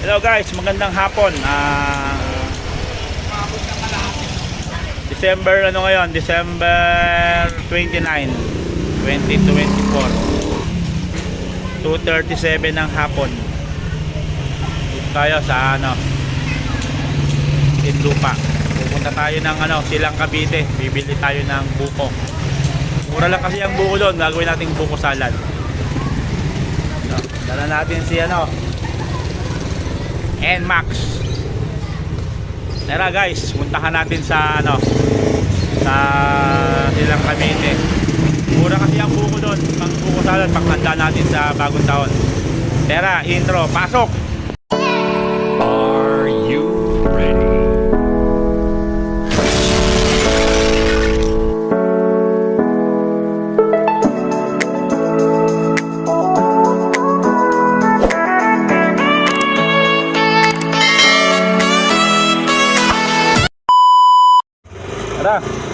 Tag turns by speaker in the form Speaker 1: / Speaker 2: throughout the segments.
Speaker 1: Hello guys, magandang hapon. Ah December ano ngayon? December 29, 2024. 2:37 ng hapon. Dito tayo sa ano? Tinlupa. Pupunta tayo ng ano, Silang Cavite. Bibili tayo ng buko. Mura lang kasi ang buko doon. Gagawin nating buko salad. So, dala natin si ano, NMAX. Tara guys, puntahan natin sa ano sa Silang Cavite. Mura kasi ang buko doon. Pang buko salad, paghanda natin sa bagong taon. Tara, intro, pasok! Tara!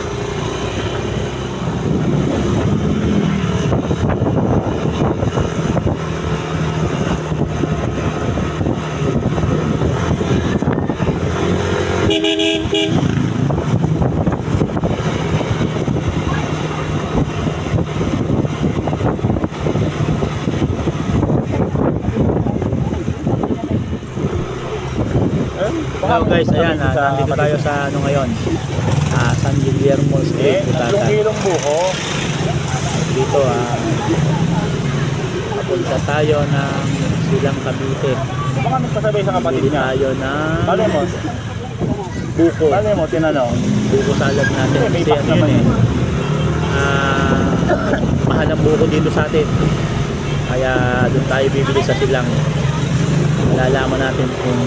Speaker 1: Hello guys, ayan, ah, nandito tayo sa ano ngayon Guillermo Street, Butatan.
Speaker 2: kilong buko.
Speaker 1: Dito, ah, papunta tayo ng Silang Cavite.
Speaker 2: Baka nagpasabay sa kapatid
Speaker 1: Bili
Speaker 2: niya.
Speaker 1: tayo ng
Speaker 2: Ano mo?
Speaker 1: buko.
Speaker 2: Ano mo, tinanong?
Speaker 1: Buko salad natin.
Speaker 2: Eh, may
Speaker 1: Kasi
Speaker 2: pack
Speaker 1: ano
Speaker 2: naman
Speaker 1: yun eh. Ah, mahal ang buko dito sa atin. Kaya doon tayo bibili sa Silang. Malalaman natin kung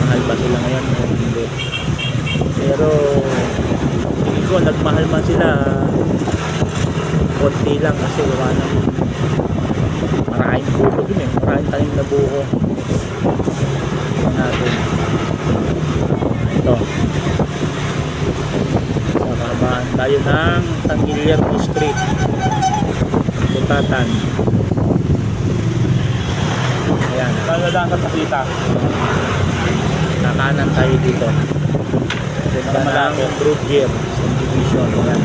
Speaker 1: mahal ba sila ngayon o hindi. Pero ko nagmahal man sila konti lang kasi wala nang maraming buko dun eh. Maraming tanim na buko. Ito natin. Ito. Sa kabaan tayo ng San Guillermo Street. Butatan. Ayan.
Speaker 2: Taladaan sa pasita.
Speaker 1: Kakanan tayo dito. Punta ng Brugger Subdivision. Ayan.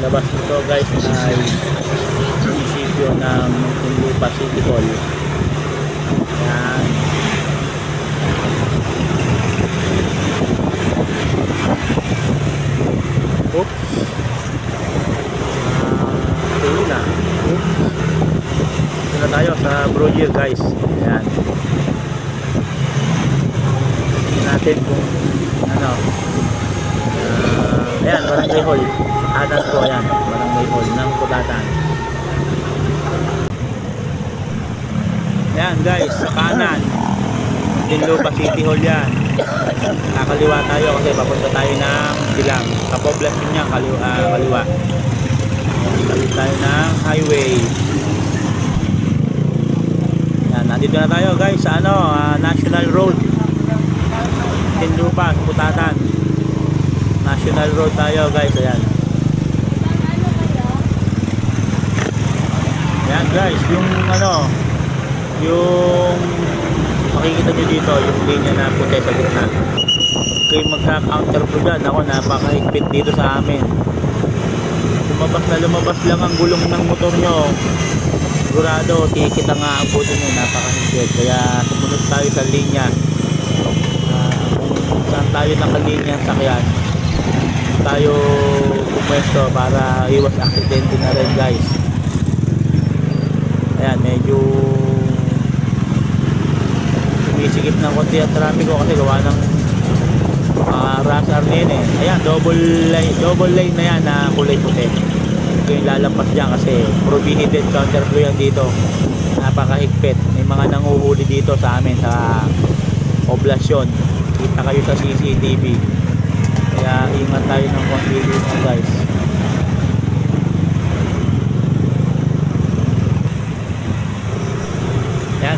Speaker 1: Labas nito guys ay munisipyo ng Muntinlupa City Hall. Ayan. Oops. Ah, tuloy na. Oops. Na tayo sa Brugger guys. Ayan. Natin kung ano uh, ayan barangay hall atas ko ayan. Barangay hall. Ng Kutatan ayan guys sa kanan. Tinlupa City Hall yan. Kakaliwa tayo kasi papunta tayo ng Silang kapoblasyon niya kaliwa, ah, kaliwa. Tabi tayo ng highway. Yan nandito na tayo guys sa ano ah, National Road. Tinlupa, Putatan. National Road tayo guys, ayan. Ayan guys, yung ano, yung makikita nyo dito, yung linya na puti sa gitna. Kayo magka-counter po dyan, ako napakahigpit dito sa amin. Lumabas na lumabas lang ang gulong ng motor nyo. Sigurado, ticket ang aabutin nyo, napakahigpit. Kaya sumunod tayo sa linya Ah, kung saan tayo nakalinya ang sakyan tayo pumwesto para iwas aksidente na rin guys ayan medyo sumisikip ng konti ang trapiko kasi gawa ng uh, rush hour na yun eh. Ayan double lane, double lane na yan na kulay puti. Huwag kayong lalampas dyan kasi prohibited counter flow yan dito. Napakahigpit. May mga nanguhuli dito sa amin sa poblasyon. Kita kayo sa CCTV kaya ingat tayo ng konti dito guys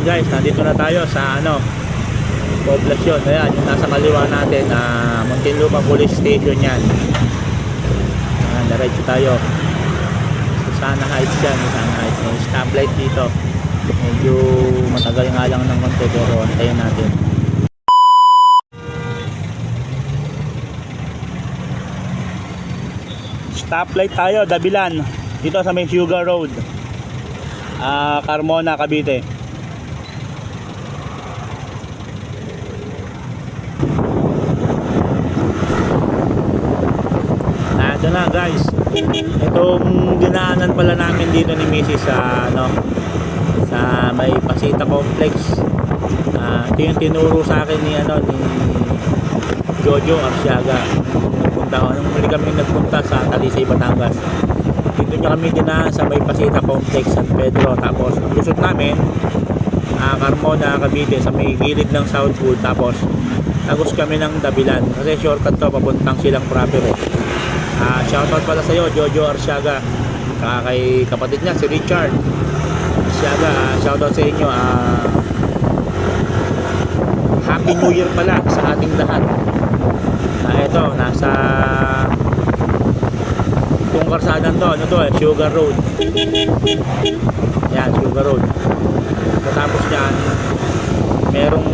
Speaker 1: guys, nandito na tayo sa ano poblasyon. Ayan, yung nasa kaliwa natin na Muntinlupa Police Station yan. Ayan, diretso tayo. Susana Heights yan, Susana Heights. May stoplight dito. Medyo matagal nga lang ng konti pero antayin natin. Stoplight tayo, Dabilan. Dito sa may Sugar Road. Ah, Carmona, Cavite. Ah, ito na guys. Itong dinaanan pala namin dito ni Mrs. sa ano sa may Pasita Complex. Ah, ito yung tinuro sa akin ni ano ni Jojo Arsiaga. Nagpunta ako. Nung muli kami nagpunta sa Talisay, Batangas. Dito niya kami dinaan sa may Pasita Complex, San Pedro. Tapos, ang lusot namin, ah, Carmona, Cavite, sa may gilid ng Southwood. Tapos, tagos kami ng Dabilan. Kasi shortcut to, papuntang silang proper eh. Ah, shoutout pala sa'yo, Jojo Arsiaga. Saka kay kapatid niya, si Richard Arsiaga. ah, shoutout sa inyo. Ah, Happy New Year pala sa ating lahat. Ah, ito, nasa itong karsadan to, ano to eh, Sugar Road. Yan, Sugar Road. Tapos yan, merong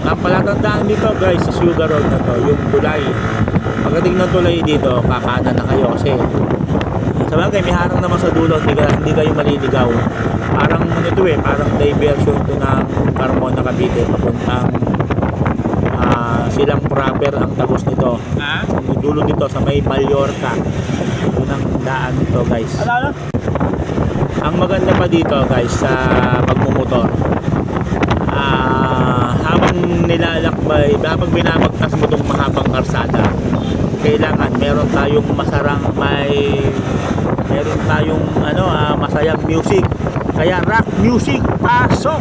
Speaker 1: ang palatandaan dito guys sa Sugar Road na to, yung tulay. Pagdating ng tulay dito, kakanan na kayo kasi sa bagay, may harang naman sa dulo, hindi, ka, hindi kayo maliligaw. Parang ano to eh, parang diversion to ng Carmona Cavite, papuntang ah, silang proper ang tagos nito.
Speaker 2: Ha?
Speaker 1: Ang dulo nito sa may Mallorca. Yun ang daan nito guys.
Speaker 2: Ano, ano?
Speaker 1: Ang maganda pa dito guys sa pagmumotor. Ah, nilalakbay, habang binabagtas mo itong mahabang karsada, kailangan meron tayong masarang may meron tayong ano ah, masayang music. Kaya rock music pasok.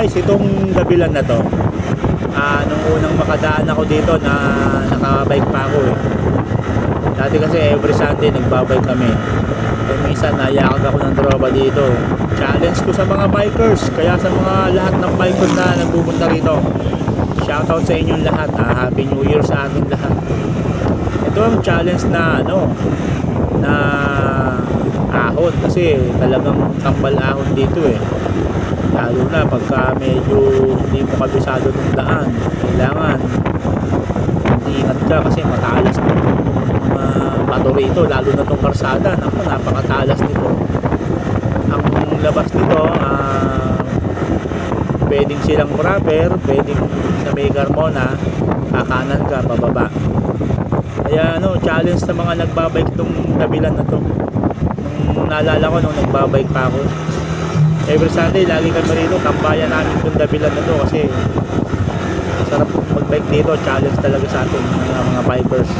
Speaker 1: Guys, itong gabilan na to. Ah, nung unang makadaan ako dito na nakabike pa ako eh. Dati kasi every Sunday nagbabike kami. Eh, minsan nayakag ako ng tropa dito. Challenge ko sa mga bikers, kaya sa mga lahat ng bikers na nagpupunta rito. Shoutout sa inyong lahat. Ah, Happy New Year sa ating lahat. Ito ang challenge na ano na ahon kasi talagang tambal ahon dito eh lalo na pagka medyo hindi mo kabisado ng daan. Kailangan ingat ka kasi matalas ng mga bato rito lalo na tong karsada. Naku napakatalas nito. Ang labas nito ah pwedeng silang proper pwedeng sa may Carmona kakanan ka pababa kaya ano challenge sa mga nagbabike tong kabilan na to. Nung naalala ko nung nagbabike pa ako every Sunday lagi kami rito tambayan namin tong dabilan na to kasi sarap magbike dito challenge talaga sa atin mga, mga bikers.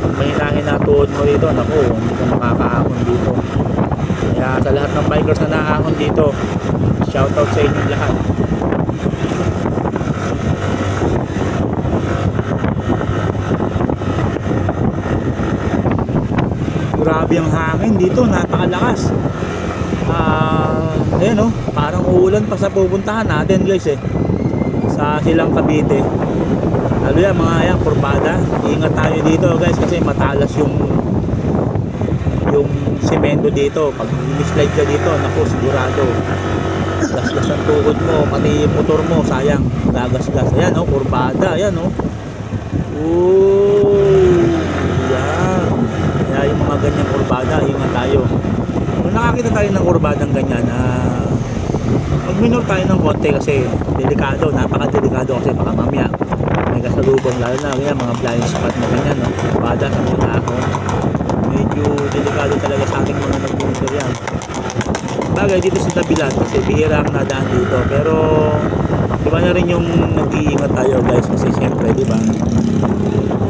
Speaker 1: Pag mahinahin na tuhod mo rito naku hindi ka makakaahon dito. Kaya sa lahat ng bikers na naahon dito shoutout sa inyong lahat. Grabe ang hangin dito napakalakas. Ah ayun oh. Parang uulan pa sa pupuntahan natin guys eh. Sa silang Cavite. Lalo yan mga yan kurbada. Ingat tayo dito guys kasi matalas yung yung semento dito. Pag slide ka dito naku sigurado. Gasgas ang tuhod mo pati motor mo sayang. Gagasgas. Ayan oh kurbada. Ayan oh. Ooh, yan. Kaya yung mga ganyang kurbada, ingat tayo. Kung nakakita tayo ng kurbadang ganyan, ah, mag-minor tayo ng konti kasi delikado, napaka-delikado kasi baka mamaya may kasalubong lalo na ganyan, mga blind spot na ganyan, no? kurbada sa mga ako. Medyo delikado talaga sa ating mga nag-motor yan. Bagay dito sa tabilan kasi bihira ang nadaan dito pero iba na rin yung nag-iingat tayo guys kasi syempre di ba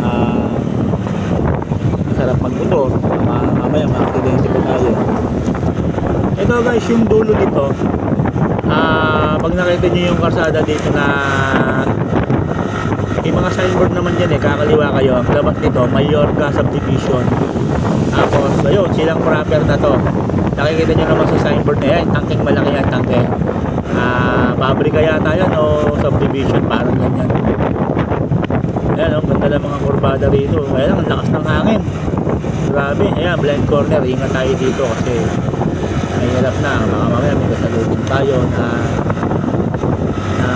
Speaker 1: ah masarap magmotor uh, mamaya ma-accidente pa tayo ito guys yung dulo dito ah pag nakita nyo yung karsada dito na may mga signboard naman dyan eh kakaliwa kayo ang labas nito Mallorca Subdivision tapos ayun silang proper na to nakikita nyo naman sa signboard na yan tangking malaki yan tangke ah pabrika yata yan o subdivision parang ganyan Ayan, oh, ganda lang mga kurbada rito. Kaya lang, ang lakas ng hangin. Grabe. Ayan, blind corner. Ingat tayo dito kasi hirap na. Baka mamaya may kasalubong tayo na na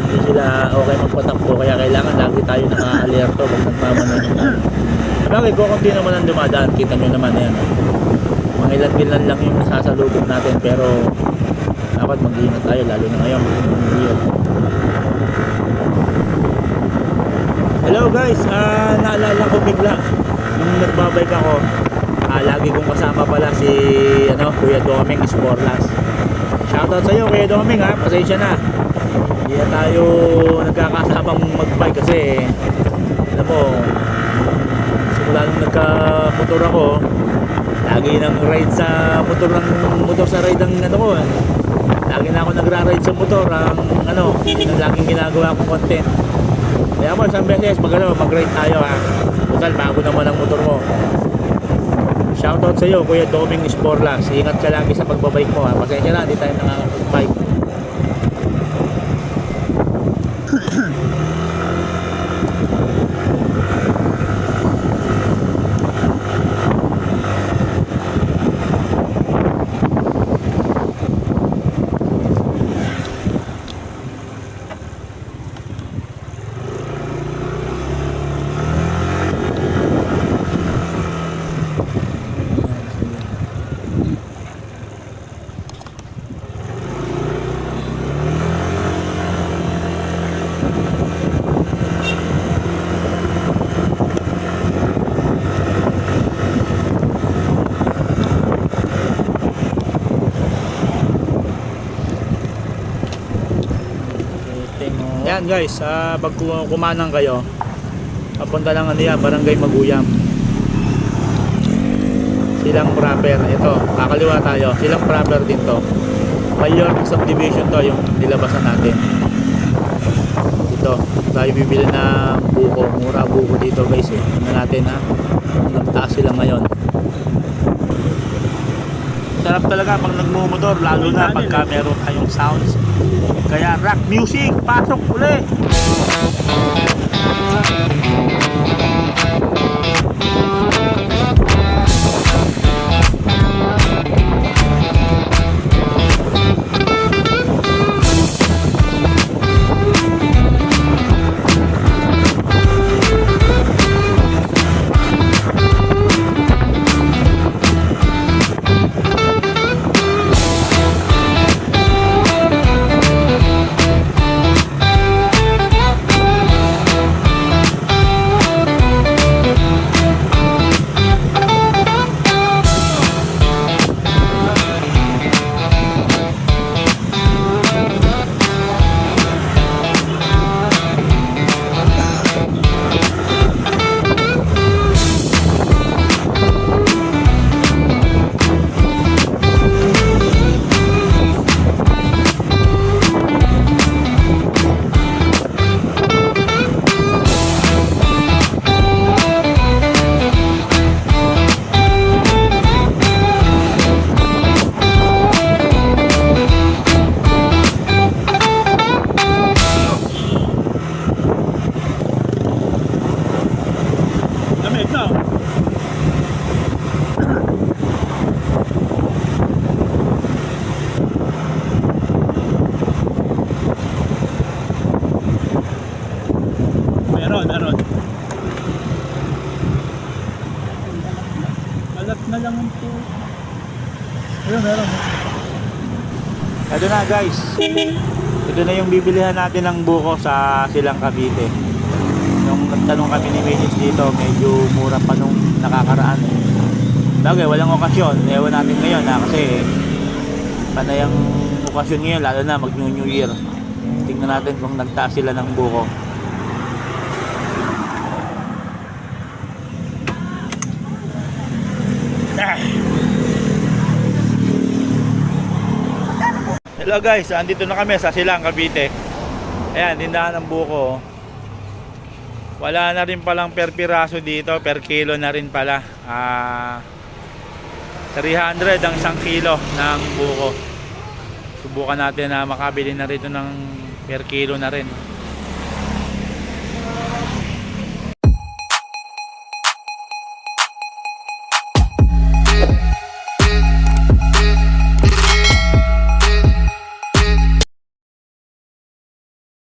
Speaker 1: hindi sila okay magpatakbo. Kaya kailangan lagi tayo naka-alerto pag nagmamanan yung Bagay, kukunti naman ang dumadaan. Kita nyo naman, ayan. oh. Mga ilan bilan lang yung nasasalubong natin. Pero dapat mag-iingat tayo lalo na ngayon. Hello guys, ah naalala ko bigla nung nagbabike ako. Ah, lagi kong kasama pala si ano, Kuya Doming Sporlas. Shoutout sa iyo Kuya Doming ha, pasensya na. Hindi na tayo nagkakasamang magbike kasi alam mo, simula nung nagka-motor ako, lagi nang ride sa motor ng motor sa ride ng ano ko. eh. Lagi na ako nagra-ride sa motor ang ano, ang laging ginagawa kong content. Kaya mo, isang beses, mag, ano, mag-ride tayo ha. Total, bago naman ang motor mo. Shoutout sa iyo, Kuya Doming Sporlas. Ingat ka lagi sa pagbabike mo ha. Pasensya na, hindi tayo nakakabike. Yan guys, ah pag ku- kumanang kayo, papunta lang ano yan, Barangay Maguyam. Silang proper, ito, kakaliwa tayo, silang proper din to. Mayor subdivision to, yung nilabasan natin. Ito, tayo bibili ng buko, mura buko dito guys eh. Ano natin ha, nagtaas sila ngayon. Sarap talaga pag nagmumotor, lalo na pagka meron kayong sounds. Kaya rock music, pasok Ayun, meron. Ito na guys. Ito na yung bibilihan natin ng buko sa Silang Cavite. Nung tanong kami ni Minis dito, medyo mura pa nung nakakaraan eh. Bagay, walang okasyon. Ewan natin ngayon ha, kasi panayang okasyon ngayon, lalo na mag New Year. Tingnan natin kung nagtaas sila ng buko. Hello guys, andito na kami sa Silang, Cavite. Ayan, tindahan ng buko. Wala na rin palang per piraso dito, per kilo na rin pala. Ah, 300 ang isang kilo ng buko. Subukan natin na makabili na rito ng per kilo na rin.